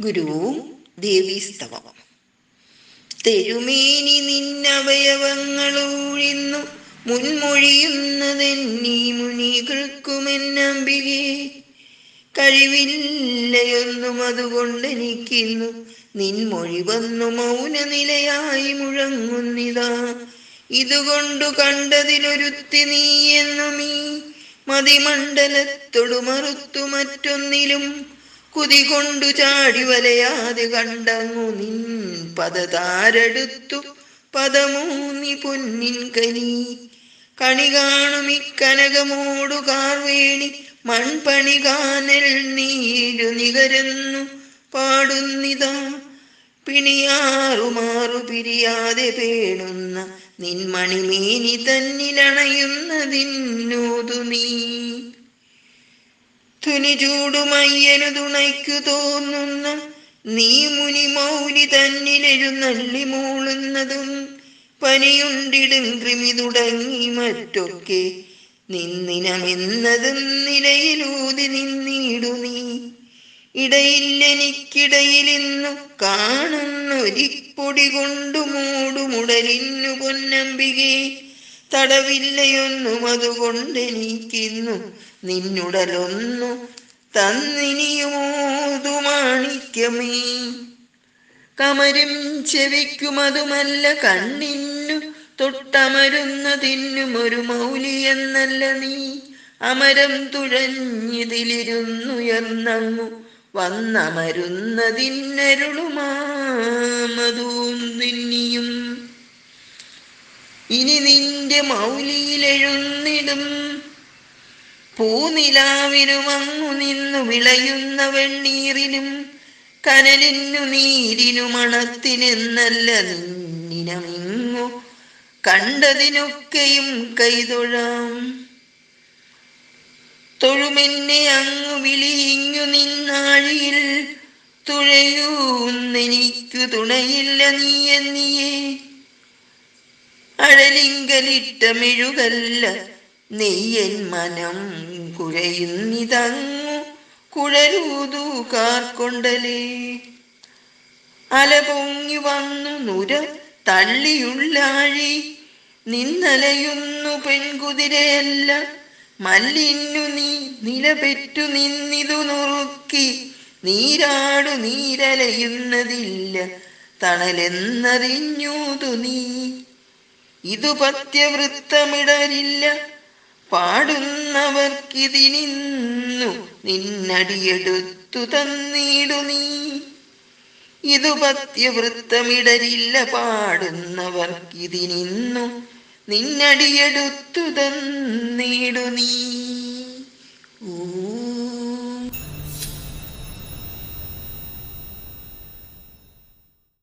ഗുരുവും ദേവീസ്തവം. തെരുമേനി നിന്നവയവങ്ങളൂഴിന്നു മുൻമൊഴിയുന്നതെന്നീ മുനികൾക്കുമെന്നമ്പികെ കഴിവില്ലയൊന്നും അതുകൊണ്ടെനിക്കിന്നു നിൻമൊഴി വന്നു മൗനനിലയായി മുഴങ്ങുന്നിതാ. ഇതുകൊണ്ടു കണ്ടതിലൊരുത്തി നീ എന്നുമീ മതിമണ്ഡലത്തൊടു മറുത്തു മറ്റൊന്നിലും കുതി കൊണ്ടു ചാടി വലയാതെ കണ്ടങ്ങു നിൻ പദതാരടുത്തു. പദമൂന്നി പൊന്നിൻ കനി. കണി കാണുമി കാർവേണി. മൺപണി കാനൽ നീരു നികരുന്നു. പാടുന്നിതാ. പിണിയാറുമാറു പിരിയാതെ പേണുന്ന നിൻമണിമേനി തന്നിലണയുന്നതിന്നൂതു നീ തുനി ചൂടുമയ്യനു തുണയ്ക്കു തോന്നുന്ന. നീ മുനി മൗലി തന്നിലെഴുന്നള്ളി മൂളുന്നതും പനിയുണ്ടിടും കൃമി തുടങ്ങി മറ്റൊക്കെ. നിന്നിനമെന്നതും നിലയിലൂതി നിന്നിടു നീ. ഇടയില്ലെനിക്കിടയിലിന്നു കാണുന്നൊരിപ്പൊടി കൊണ്ടു മൂടുമുടലിന്നു പൊന്നമ്പികെ. തടവില്ലയൊന്നും അതുകൊണ്ടെനിക്കിന്നു നിന്നുടലൊന്നു തന്നിനിയുമോതു മാണിക്യമേ കമരും ചെവിക്കുമതുമല്ല കണ്ണിന്നു തൊട്ടമരുന്നതിനും ഒരു മൗലിയെന്നല്ല നീ. അമരം തുഴഞ്ഞിതിലിരുന്നുയർന്നങ്ങു വന്നമരുന്നതിന്നരുളുമാമതും മൗലിയിലെഴുന്നിടും പൂനിലാവിനും അങ്ങു നിന്നു വിളയുന്ന വെണ്ണീറിനും കനലിനു നീരിനു മണത്തിനെന്നല്ല നിന്നിനമിങ്ങു കണ്ടതിനൊക്കെയും കൈതൊഴാം. തൊഴുമെന്നെ അങ്ങു വിളിയിങ്ങു നിന്നാഴിയിൽ തുഴയൂന്നെനിക്കു തുണയില്ല നീ എന്നിയേ അഴലിങ്കലിട്ട മെഴുകല്ല നെയ്യൻ മനം കുഴയുന്നിതങ്ങു കുഴലൂതു കാർക്കൊണ്ടലേ. അല പൊങ്ങി വന്നു നുര തള്ളിയുള്ളാഴി നിന്നലയുന്നു പെൺകുതിരയല്ല മല്ലിന്നു നീ നിലപെറ്റു നിന്നിതു നുറുക്കി നീരാടു നീരലയുന്നതില്ല തണലെന്നറിഞ്ഞൂതു നീ. ഇതു പത്യവൃത്തമിടരില്ല പാടുന്നവർക്കിതിനിന്നു നിന്നടിയെടുത്തു തന്നിടു നീ. ഇതു പത്യവൃത്തമിടരില്ല പാടുന്നവർക്കിതിനിന്നു നിന്നടിയെടുത്തു തന്നിടു നീ.